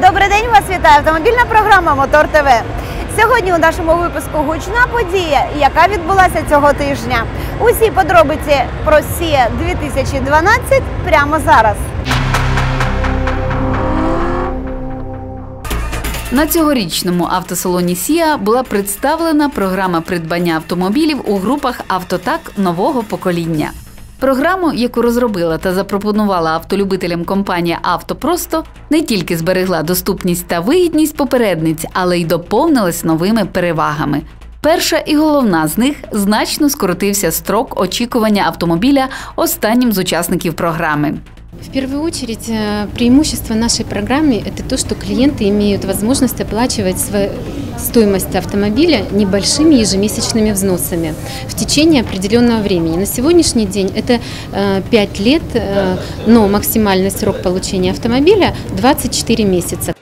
Добрий день, вас вітає автомобільна програма Мотор ТВ. Сьогодні у нашому випуску гучна подія, яка відбулася цього тижня. Усі подробиці про СІА 2012 прямо зараз. На цьогорічному автосалоні Сіа була представлена програма придбання автомобілів у групах Автотак нового покоління. Програму, яку розробила та запропонувала автолюбителям компанія Автопросто, не тільки зберегла доступність та вигідність попередниць, але й доповнилась новими перевагами. Перша і головна з них значно скоротився строк очікування автомобіля останнім з учасників програми. В первую очередь, э, преимущество нашей программы – это то, что клиенты имеют возможность оплачивать свою стоимость автомобиля небольшими ежемесячными взносами в течение определенного времени. На сегодняшний день это 5 лет, э, но максимальный срок получения автомобиля – 24 месяца.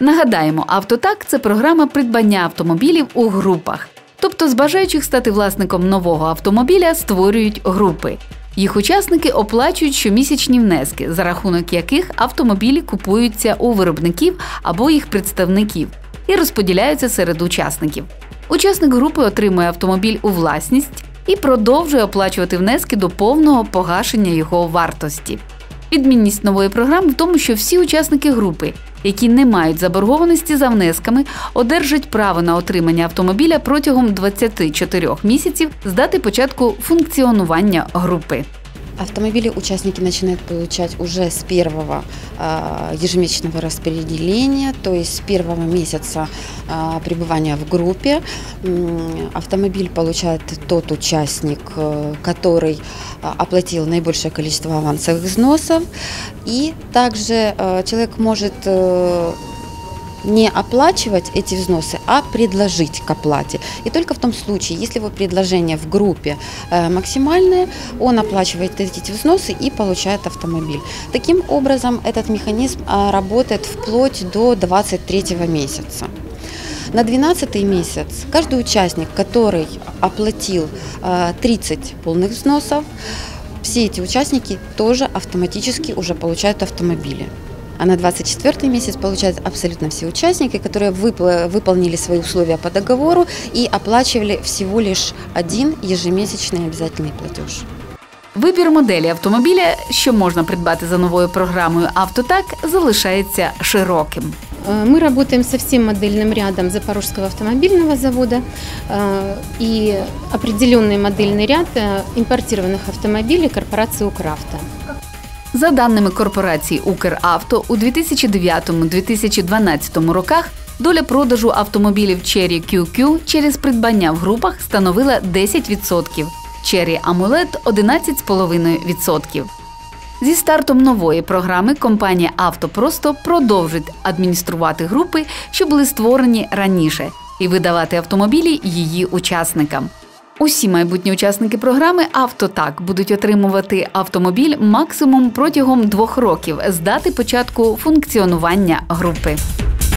Нагадаємо, автотак це програма придбання автомобілів у групах. Тобто, з бажаючих стати власником нового автомобіля створюють групи. Їх учасники оплачують щомісячні внески, за рахунок яких автомобілі купуються у виробників або їх представників і розподіляються серед учасників. Учасник групи отримує автомобіль у власність і продовжує оплачувати внески до повного погашення його вартості. Відмінність нової програми в тому, що всі учасники групи, які не мають заборгованості за внесками, одержать право на отримання автомобіля протягом 24 місяців з дати початку функціонування групи. Автомобили участники начинают получать уже с первого а, ежемесячного распределения, то есть с первого месяца а, пребывания в группе. Автомобиль получает тот участник, э, который а, оплатил наибольшее количество авансовых взносов. И также э, человек может э, не оплачивать эти взносы, а предложить к оплате. И только в том случае, если его предложение в группе э, максимальное, он оплачивает эти взносы и получает автомобиль. Таким образом, этот механизм а, работает вплоть до 23 месяца. На 12 месяц каждый участник, который оплатил э, 30 полных взносов, все эти участники тоже автоматически уже получают автомобили. А на 24 месяц получают абсолютно все участники, которые выпла- выполнили свои условия по договору и оплачивали всего лишь один ежемесячный обязательный платеж. Вибір моделі автомобіля, що можна придбати за новою програмою Автотак, залишається широким. Э, Мы работаем со всем модельным рядом Запорожского автомобильного завода э, и определенный модельный ряд э, импортированных автомобилей корпорации «Укравто». За даними корпорації Укравто, у 2009-2012 роках доля продажу автомобілів Cherry QQ через придбання в групах становила 10%, Cherry AMOLED – 11,5%. Зі стартом нової програми компанія «Автопросто» продовжить адмініструвати групи, що були створені раніше, і видавати автомобілі її учасникам. Усі майбутні учасники програми Автотак будуть отримувати автомобіль максимум протягом двох років з дати початку функціонування групи.